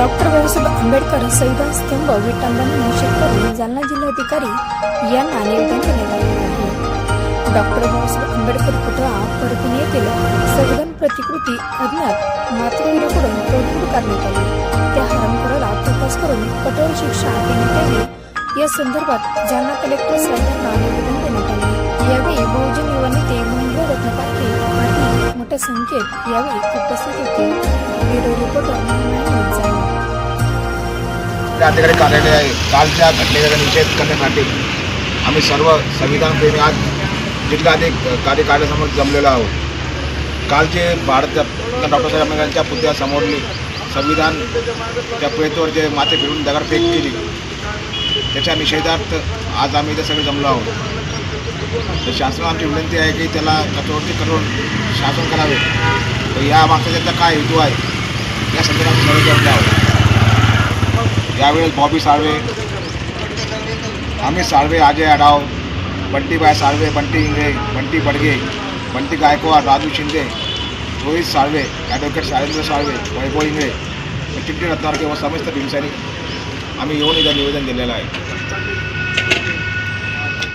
Doctor Babasaheb Ambedkar संविधान स्तंभ विटंबना निषेध करून जालना जिल्हाधिकारी यांना निवेदन देण्यात आले आहे. डॉक्टर बाबासाहेब आंबेडकर पुतळा परतून येथील संविधान प्रतिकृती अज्ञात मातृवीराकडून तोडफोड करण्यात आली. त्या हरामखोराला तपास करून कठोर शिक्षा देण्यात आली या संदर्भात जालना कलेक्टर साहेबांना निवेदन देण्यात आले. यावेळी बहुजन युवा नेते महेंद्र रत्न पाटील मोठ्या संख्येत यावेळी उपस्थित होते. ब्युरो रिपोर्टर जिल्हाधिकारी कार्यालय आहे. कालच्या घटनेचा निषेध करण्यासाठी आम्ही सर्व संविधानप्रेमी आज जिल्हाधिक कार्यकाळासमोर जमलेलो आहोत. कालचे भारत डॉक्टर साहेब आंबेडकरांच्या पुतळ्यासमोरली संविधान त्या पेतवर जे माथे फिरून दगडफेक केली त्याच्या निषेधार्थ आज आम्ही इथे सगळे जमलो आहोत. तर शासनाला आमची विनंती आहे की त्याला कठोरती करून शासन करावे. तर या मागचा त्याचा काय हेतू आहे या संदर्भात आम्ही सर्व जमलो आहोत. यावेळेस बॉबी साळवे. अमित साळवे अजय आढाव बंटीबाय साळवे बंटी इंगळे बंटी बडगे बंटी गायकवाड राजू शिंदे रोहित साळवे ॲडव्होकेट शाळेंद्र साळवे वैभव इंगळे चिट्टी रत्नारके व समस्त भीमसैनिक आम्ही येऊन इथं निवेदन दिलेलं आहे.